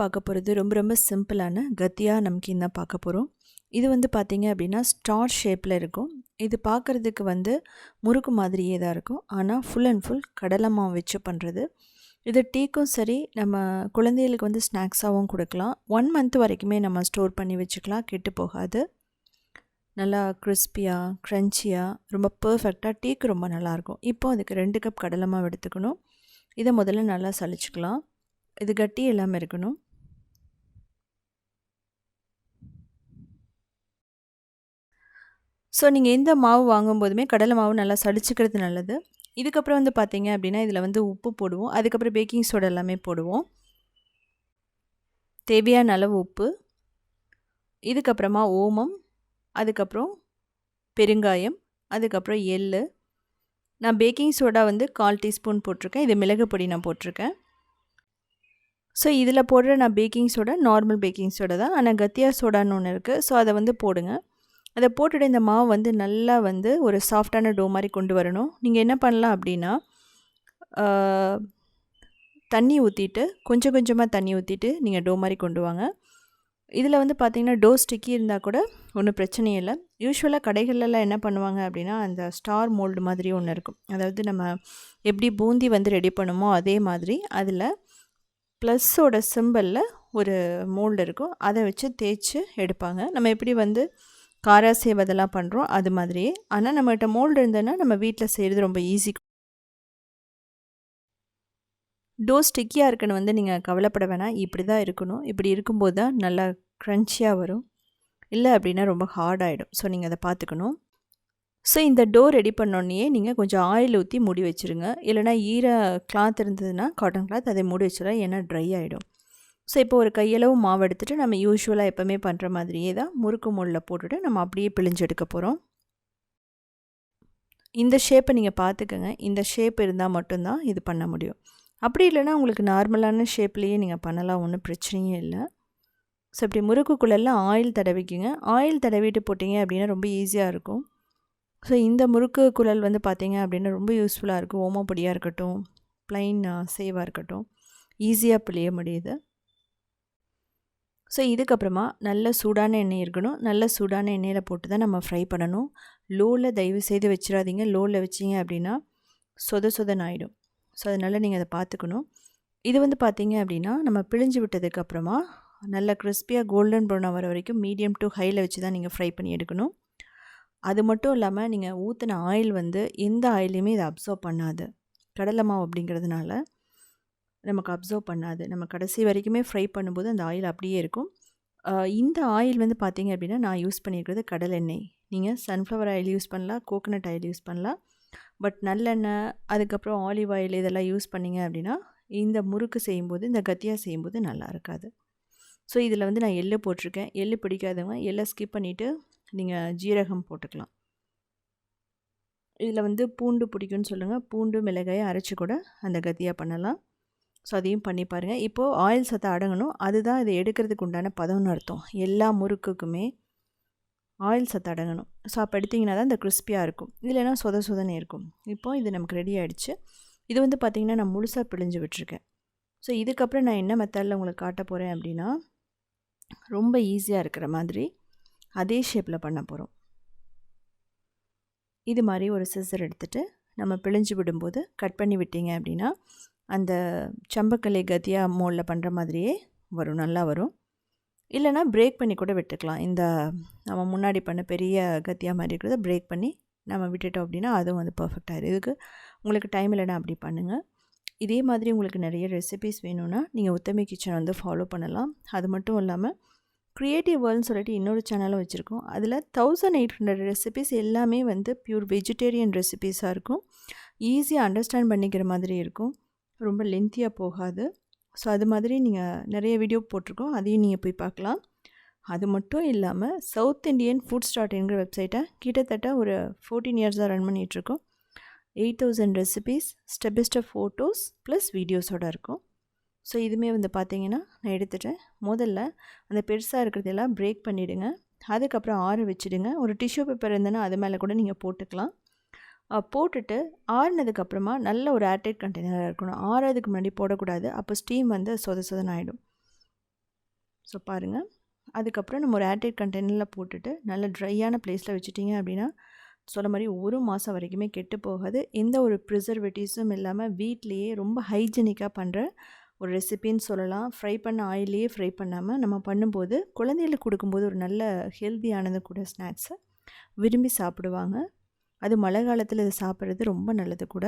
பார்க்க போகிறது ரொம்ப ரொம்ப சிம்பிளான கத்தியாக நம்கீன் தான் பார்க்க போகிறோம் இது வந்து பார்த்திங்க அப்படின்னா ஸ்டார் ஷேப்பில் இருக்கும். இது பார்க்குறதுக்கு வந்து முறுக்கு மாதிரியே தான் இருக்கும். ஆனால் ஃபுல் அண்ட் ஃபுல் கடலை மாவு வச்சு பண்ணுறது இது டீக்கும் சரி நம்ம குழந்தைகளுக்கு வந்து ஸ்நாக்ஸாகவும் கொடுக்கலாம். ஒன் மந்த் வரைக்குமே நம்ம ஸ்டோர் பண்ணி வச்சுக்கலாம் கெட்டு போகாது. நல்லா கிறிஸ்பியாக க்ரன்ச்சியாக ரொம்ப பர்ஃபெக்டாக டீக்கு ரொம்ப நல்லாயிருக்கும் இப்போ அதுக்கு ரெண்டு கப் கடலை மாவு எடுத்துக்கணும். இதை முதல்ல நல்லா சளிச்சுக்கலாம். இது கட்டி எல்லாமே இருக்கணும். ஸோ நீங்கள் எந்த மாவு வாங்கும்போதுமே கடலை மாவு நல்லா சளிச்சிக்கிறது நல்லது. இதுக்கப்புறம் வந்து பார்த்தீங்க அப்படின்னா இதில் வந்து உப்பு போடுவோம். அதுக்கப்புறம் பேக்கிங் சோடா எல்லாமே போடுவோம். தேவையான அளவு உப்பு. இதுக்கப்புறமா ஓமம். அதுக்கப்புறம் பெருங்காயம். அதுக்கப்புறம் எள் நான் பேக்கிங் சோடா வந்து கால் டீஸ்பூன் போட்டிருக்கேன். இது மிளகு பொடி நான் போட்டிருக்கேன். ஸோ இதில் போடுற நான் baking soda normal baking soda தான். ஆனால் கத்தியா சோடான்னு ஒன்று இருக்குது ஸோ அதை வந்து போடுங்க. அதை போட்டுட்டு இந்த மாவு வந்து நல்லா வந்து ஒரு சாஃப்டான டோ மாதிரி கொண்டு வரணும். நீங்கள் என்ன பண்ணலாம் அப்படின்னா தண்ணி ஊற்றிட்டு கொஞ்சம் கொஞ்சமாக தண்ணி ஊற்றிட்டு நீங்கள் டோ மாதிரி கொண்டு வாங்க. இதில் வந்து பார்த்திங்கன்னா டோ ஸ்டிக்கி இருந்தால் கூட ஒன்றும் பிரச்சனையே இல்லை. யூஸ்வலாக கடைகள்லாம் என்ன பண்ணுவாங்க அப்படின்னா அந்த ஸ்டார் மோல்டு மாதிரி ஒன்று இருக்கும். அதாவது நம்ம எப்படி பூந்தி வந்து ரெடி பண்ணுமோ அதே மாதிரி அதில் ப்ளஸ்ஸோட சிம்பிளில் ஒரு மோல்டு இருக்கும். அதை வச்சு தேய்ச்சி எடுப்பாங்க. நம்ம எப்படி வந்து காரா செய்வதெல்லாம் பண்ணுறோம் அது மாதிரியே. ஆனால் நம்மகிட்ட மோல்டு இருந்ததுன்னா நம்ம வீட்டில் செய்கிறது ரொம்ப ஈஸி டோ ஸ்டிக்கியாக இருக்குன்னு வந்து நீங்கள் கவலைப்பட வேணாம். இப்படி தான் இருக்கணும். இப்படி இருக்கும்போது தான் நல்லா க்ரன்ச்சியாக வரும். இல்லை அப்படின்னா ரொம்ப ஹார்ட் ஆகிடும் ஸோ நீங்கள் அதை பார்த்துக்கணும். ஸோ இந்த டோ ரெடி பண்ணோன்னே நீங்கள் கொஞ்சம் ஆயில் ஊற்றி மூடி வச்சுருங்க. இல்லைனா ஈர கிளாத் இருந்ததுன்னா காட்டன் கிளாத் அதை மூடி வச்சிடலாம். ஏன்னா ட்ரை ஆகிடும் ஸோ இப்போ ஒரு கையளவு மாவு எடுத்துகிட்டு நம்ம யூஸ்வலாக எப்போவுமே பண்ணுற மாதிரியே தான் முறுக்கு முள்ளில் போட்டுட்டு நம்ம அப்படியே பிழிஞ்செடுக்க போகிறோம் இந்த ஷேப்பை நீங்கள் பார்த்துக்கோங்க இந்த ஷேப் இருந்தால் மட்டும்தான் இது பண்ண முடியும். அப்படி இல்லைனா உங்களுக்கு நார்மலான ஷேப்லேயே நீங்கள் பண்ணலாம். ஒன்றும் பிரச்சனையே இல்லை. ஸோ இப்படி முறுக்குக்குள்ளெல்லாம் ஆயில் தடவிக்குங்க. ஆயில் தடவிட்டு போட்டிங்க அப்படின்னா ரொம்ப ஈஸியாக இருக்கும். ஸோ இந்த முறுக்கு குழல் வந்து பார்த்திங்க அப்படின்னா ரொம்ப யூஸ்ஃபுல்லாக இருக்கும். ஓமப்பொடியாக இருக்கட்டும் ப்ளைன் சேவாக இருக்கட்டும். ஈஸியாக பிழிய முடியுது. ஸோ இதுக்கப்புறமா நல்ல சூடான எண்ணெய் இருக்கணும். நல்ல சூடான எண்ணெயில் போட்டு தான் நம்ம ஃப்ரை பண்ணணும். லோவில் தயவு செய்து வச்சிடாதீங்க. லோவில் வச்சிங்க அப்படின்னா சொத சொதன் ஆகிடும் ஸோ அதனால் நீங்கள் அதை பார்த்துக்கணும் இது வந்து பார்த்தீங்க அப்படின்னா நம்ம பிழிஞ்சு விட்டதுக்கப்புறமா நல்ல கிறிஸ்பியாக கோல்டன் ப்ரௌன் வர வரைக்கும் மீடியம் டு ஹையில் வச்சு தான் நீங்கள் ஃப்ரை பண்ணி எடுக்கணும். அது மட்டும் இல்லாமல் நீங்கள் ஊற்றின ஆயில் வந்து எந்த ஆயிலையுமே இதை அப்சர்வ் பண்ணாது. கடலை மாவு அப்படிங்கிறதுனால. நமக்கு அப்சர்வ் பண்ணாது. நம்ம கடைசி வரைக்குமே ஃப்ரை பண்ணும்போது அந்த ஆயில் அப்படியே இருக்கும். இந்த ஆயில் வந்து பார்த்திங்க அப்படின்னா நான் யூஸ் பண்ணியிருக்கிறது கடலெண்ணெய் நீங்கள் சன்ஃப்ளவர் ஆயில் யூஸ் பண்ணலாம் கோகனட் ஆயில் யூஸ் பண்ணலாம். பட் நல்லெண்ணெய் அதுக்கப்புறம் ஆலிவ் ஆயில் இதெல்லாம் யூஸ் பண்ணிங்க அப்படின்னா இந்த முறுக்கு செய்யும்போது இந்த கத்தியாக செய்யும்போது நல்லா இருக்காது. ஸோ இதில் வந்து நான் எள்ளு போட்டிருக்கேன். எள்ளு பிடிக்காதவங்க எள்ளை ஸ்கிப் பண்ணிவிட்டு நீங்கள் ஜீரகம் போட்டுக்கலாம். இதில் வந்து பூண்டு பிடிக்கும்னு சொல்லுங்கள் பூண்டு மிளகாயை அரைச்சி கூட அந்த கத்தியாக பண்ணலாம். ஸோ அதையும் பண்ணி பாருங்கள் இப்போது ஆயில் சத்தை அடங்கணும். அதுதான் இதை எடுக்கிறதுக்கு உண்டான பதம்னு அர்த்தம். எல்லா முறுக்குக்குமே ஆயில் சத்து அடங்கணும். ஸோ அப்போ எடுத்திங்கன்னா தான் இந்த கிறிஸ்பியாக இருக்கும். இல்லைனா சொத சொதனே இருக்கும். இப்போது இது நமக்கு ரெடி ஆகிடுச்சு இது வந்து பார்த்திங்கன்னா நான் முழுசாக பிழிஞ்சு விட்டுருக்கேன். ஸோ இதுக்கப்புறம் நான் என்ன மெத்தடில் உங்களுக்கு காட்ட போகிறேன் அப்படின்னா ரொம்ப ஈஸியாக இருக்கிற மாதிரி அதே ஷேப்பில் பண்ண போகிறோம் இது மாதிரி ஒரு சிசர் எடுத்துகிட்டு நம்ம பிழிஞ்சு விடும்போது கட் பண்ணி விட்டீங்க அப்படின்னா அந்த சம்பக்கலை கத்தியாக மோலில் பண்ணுற மாதிரியே வரும் நல்லா வரும். இல்லைனா பிரேக் பண்ணி கூட விட்டுக்கலாம். இந்த நம்ம முன்னாடி பண்ண பெரிய கத்தியாக மாதிரி இருக்கிறத பிரேக் பண்ணி நம்ம விட்டுட்டோம் அப்படின்னா அதுவும் வந்து பர்ஃபெக்ட் ஆகிடும் இதுக்கு உங்களுக்கு டைம் இல்லைனா அப்படி பண்ணுங்கள் இதே மாதிரி உங்களுக்கு நிறைய ரெசிபிஸ் வேணும்னா நீங்கள் உத்தமி கிச்சன் வந்து ஃபாலோ பண்ணலாம். அது மட்டும் இல்லாமல் க்ரியேட்டிவ் வேர்ல்னு சொல்லிட்டு இன்னொரு சேனலும் வச்சுருக்கோம். அதில் தௌசண்ட் எயிட் ஹண்ட்ரட் ரெசிபிஸ் எல்லாமே வந்து ப்யூர் வெஜிடேரியன் ரெசிபீஸாக இருக்கும். ஈஸியாக அண்டர்ஸ்டாண்ட் பண்ணிக்கிற மாதிரி இருக்கும். ரொம்ப லென்த்தியாக போகாது. ஸோ அது மாதிரி நீங்கள் நிறைய வீடியோ போட்டிருக்கோம். அதையும் நீங்கள் போய் பார்க்கலாம். அது மட்டும் இல்லாமல் சவுத் இண்டியன் ஃபுட் ஸ்டார்ட்ங்கிற வெப்சைட்டை கிட்டத்தட்ட ஒரு ஃபோர்டீன் இயர்ஸாக ரன் பண்ணிகிட்ருக்கோம் eight thousand recipes step by step photos plus வீடியோஸோடு இருக்கும். ஸோ இதுவுமே வந்து பார்த்தீங்கன்னா நான் எடுத்துகிட்டேன் முதல்ல அந்த பெருசாக இருக்கிறதெல்லாம் பிரேக் பண்ணிவிடுங்க அதுக்கப்புறம் ஆற வச்சுடுங்க. ஒரு டிஷ்யூ பேப்பர் இருந்ததுன்னா அது மேலே கூட நீங்கள் போட்டுக்கலாம். போட்டுட்டு ஆறுனதுக்கப்புறமா நல்ல ஒரு ஏர்டைட் கண்டெய்னராக இருக்கணும். ஆறதுக்கு முன்னாடி போடக்கூடாது. அப்போ ஸ்டீம் வந்து சொத சொதன் ஆகிடும் ஸோ பாருங்கள் அதுக்கப்புறம் நம்ம ஒரு ஏர்டைட் கண்டெய்னரில் போட்டுட்டு நல்ல ட்ரையான பிளேஸில் வச்சுட்டிங்க அப்படின்னா சொல்ல மாதிரி ஒரு மாதம் வரைக்குமே கெட்டு போகாது. எந்த ஒரு ப்ரிசர்வேட்டிவ்ஸும் இல்லாமல் வீட்லேயே ரொம்ப ஹைஜீனிக்காக பண்ணுற ஒரு ரெசிபின்னு சொல்லலாம். ஃப்ரை பண்ண ஆயிலேயே ஃப்ரை பண்ணாமல் நம்ம பண்ணும்போது குழந்தைகளுக்கு கொடுக்கும்போது ஒரு நல்ல ஹெல்த்தியானது கூட ஸ்நாக்ஸை விரும்பி சாப்பிடுவாங்க. அது மழை காலத்தில் இதை சாப்பிட்றது ரொம்ப நல்லது கூட.